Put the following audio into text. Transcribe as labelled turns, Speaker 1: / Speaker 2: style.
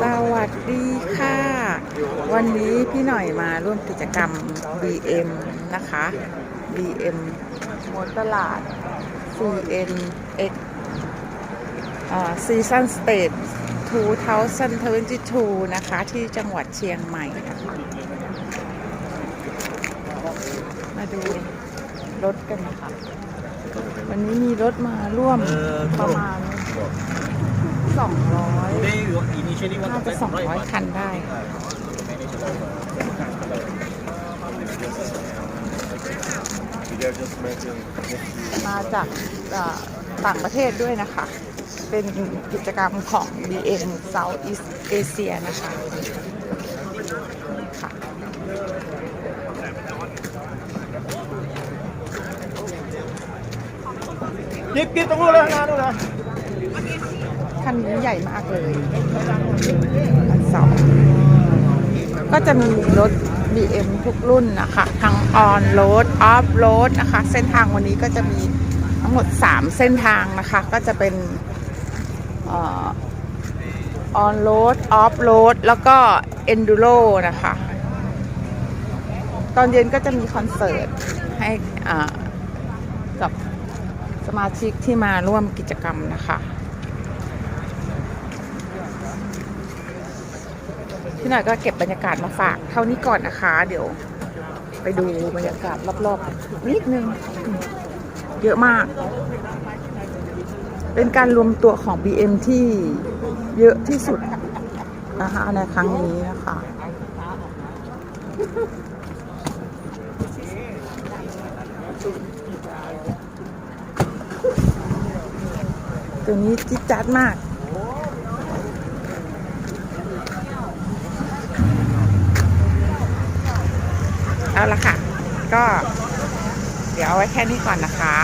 Speaker 1: สวัสดีค่ะ วันนี้พี่หน่อยมาร่วมกิจกรรม BM นะคะ BM มอตลาด CNX อ่า Season Stage 2022นะคะ ที่จังหวัดเชียงใหม่นะคะมาดูรถกันนะคะ วันนี้มีรถมาร่วมประมาณ น่าจะ200คันได้มาจากต่างประเทศด้วยนะคะ เป็นกิจกรรมของ BM Southeast Asia นะคะค่ะ
Speaker 2: กิบกิบตรงนู้นเลยนะนู้นเลย
Speaker 1: นนี้ใหญ่มากเลยอันสองก็จะมีรถ BM ทุกรุ่นนะคะ ทั้งออนโรดออฟโรดนะคะ เส้นทางวันนี้ก็จะมีทั้งหมด 3 เส้นทางนะคะ ก็จะเป็นออนโรดออฟโรดแล้วก็เอนดูโรนะคะ ตอนเย็นก็จะมีคอนเสิร์ตให้กับสมาชิกที่มาร่วมกิจกรรมนะคะ พี่หน่อยก็เก็บบรรยากาศมาฝากเท่านี้ก่อนนะคะ เดี๋ยว ไปดูบรรยากาศรอบๆนิดนึง เยอะมาก เป็นการรวมตัวของ BM ที่เยอะที่สุดนะคะในครั้งนี้นะคะตัวนี้จิ๊ดจัดมาก เอาละค่ะ ก็ เดี๋ยวเอาไว้แค่นี้ก่อนนะคะ